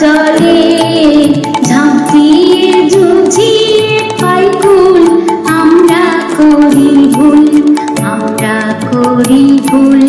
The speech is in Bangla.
জলে ঝাঁপিয়ে জুঝিয়ে পাই ফুল আমরা করি ভুল আমরা করি ভুল।